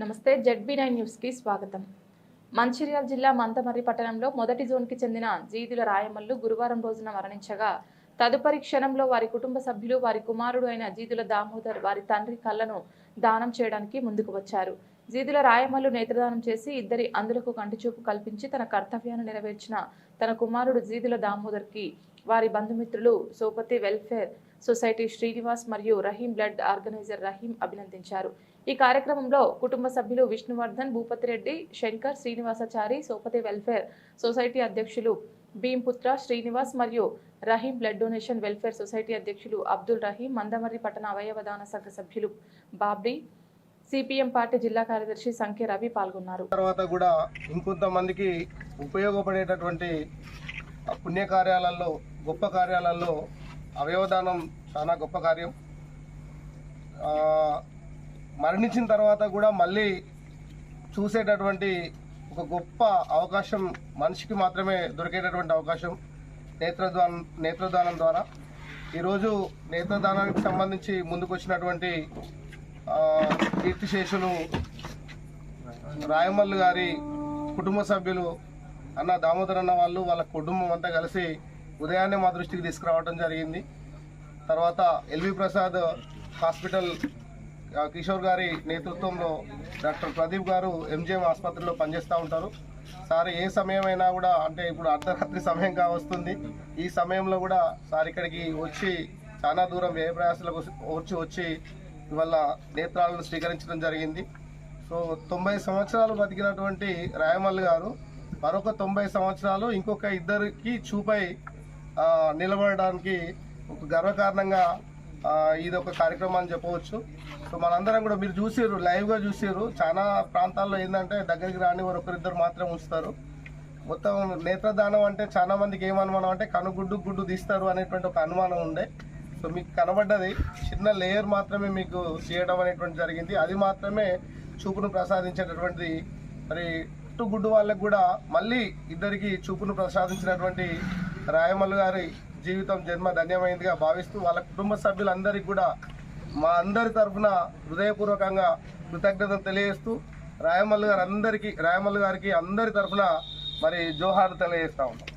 నమస్తే ZB nine న్యూస్కి స్వాగతం. మంచిర్యాల జిల్లా మంతమర్రి పట్టణంలో మొదటి జోన్కి చెందిన జీదుల రాయమల్లు గురువారం రోజున మరణించగా తదుపరి క్షణంలో వారి కుటుంబ సభ్యులు వారి కుమారుడు అయిన జీదుల దామోదర్ వారి తండ్రి కళ్ళను దానం చేయడానికి ముందుకు వచ్చారు. జీదుల రాయమల్లు నేత్రదానం చేసి ఇద్దరి అందులకు కంటిచూపు కల్పించి తన కర్తవ్యాన్ని నెరవేర్చిన తన కుమారుడు జీదుల దామోదర్కి వారి బంధుమిత్రులు సోపతి వెల్ఫేర్ సొసైటీ శ్రీనివాస్ మరియు రహీం బ్లడ్ ఆర్గనైజర్ రహీం అభినందించారు. ఈ కార్యక్రమంలో కుటుంబ సభ్యులు విష్ణువర్ధన్ భూపతిరెడ్డి శంకర్ శ్రీనివాసాచారి సోపతి వెల్ఫేర్ సొసైటీ అధ్యక్షులు భీంపుత్ర శ్రీనివాస్ మరియు Raheem blood donation welfare society అధ్యక్షులు అబ్దుల్ రహీం మందమర్రి పట్టణ అవయవదాన సంఘ సభ్యులు బాబ్రీ సిపిఎం పార్టీ జిల్లా కార్యదర్శి సంఖ్య రవి పాల్గొన్నారు. తర్వాత కూడా ఇంకొంతమందికి ఉపయోగపడేటటువంటి పుణ్య కార్యాలలో గొప్ప కార్యాలలో అవయవదానం చాలా గొప్ప కార్యం. మరణించిన తర్వాత కూడా మళ్ళీ చూసేటటువంటి ఒక గొప్ప అవకాశం మనిషికి మాత్రమే దొరికేటటువంటి అవకాశం నేత్రదానం నేత్రదానం ద్వారా. ఈరోజు నేత్రదానానికి సంబంధించి ముందుకు వచ్చినటువంటి కీర్తిశేషులు రాయమల్లు గారి కుటుంబ సభ్యులు అన్న దామోదర్ అన్న వాళ్ళు వాళ్ళ కుటుంబం అంతా కలిసి ఉదయాన్నే మా దృష్టికి తీసుకురావడం జరిగింది. తర్వాత ఎల్వి ప్రసాద్ హాస్పిటల్ కిషోర్ గారి నేతృత్వంలో డాక్టర్ ప్రదీప్ గారు ఎంజిఎం ఆసుపత్రిలో పనిచేస్తూ ఉంటారు. సార్ ఏ సమయమైనా కూడా అంటే ఇప్పుడు అర్ధరాత్రి సమయం కావస్తుంది ఈ సమయంలో కూడా సార్ ఇక్కడికి వచ్చి చాలా దూరం వ్యయ ప్రయాసాలకు వచ్చి వచ్చి ఇవాళ నేత్రాలను స్వీకరించడం జరిగింది. సో తొంభై సంవత్సరాలు బతికినటువంటి రాయమల్లి గారు మరొక తొంభై సంవత్సరాలు ఇంకొక ఇద్దరికి చూపై నిలబడడానికి ఒక గర్వకారణంగా ఇది ఒక కార్యక్రమం అని చెప్పవచ్చు. సో మనందరం కూడా మీరు చూసారు లైవ్గా చూసారు చాలా ప్రాంతాల్లో ఏంటంటే దగ్గరికి రాని వారు ఒకరిద్దరు మాత్రం ఉంచుతారు. మొత్తం నేత్రదానం అంటే చాలా మందికి ఏమనుమానం అంటే కనుగుడ్డు గుడ్డు తీస్తారు అనేటువంటి ఒక అనుమానం ఉండే. సో మీకు కనబడ్డది. చిన్న లేయర్ మాత్రమే మీకు చేయడం అనేటువంటి జరిగింది. అది మాత్రమే చూపును ప్రసాదించేటటువంటిది. మరి చుట్టూ గుడ్డు వాళ్ళకి కూడా మళ్ళీ ఇద్దరికి చూపును ప్రసాదించినటువంటి రాయమల్లు గారి జీవితం జన్మ ధన్యమైందిగా భావిస్తూ వాళ్ళ కుటుంబ సభ్యులందరికీ కూడా మా అందరి తరఫున హృదయపూర్వకంగా కృతజ్ఞతలు తెలియజేస్తూ రాయమల్లు గారు అందరికీ రాయమల్లు గారికి అందరి తరఫున మరి జోహార్లు తెలియజేస్తా ఉన్నాం.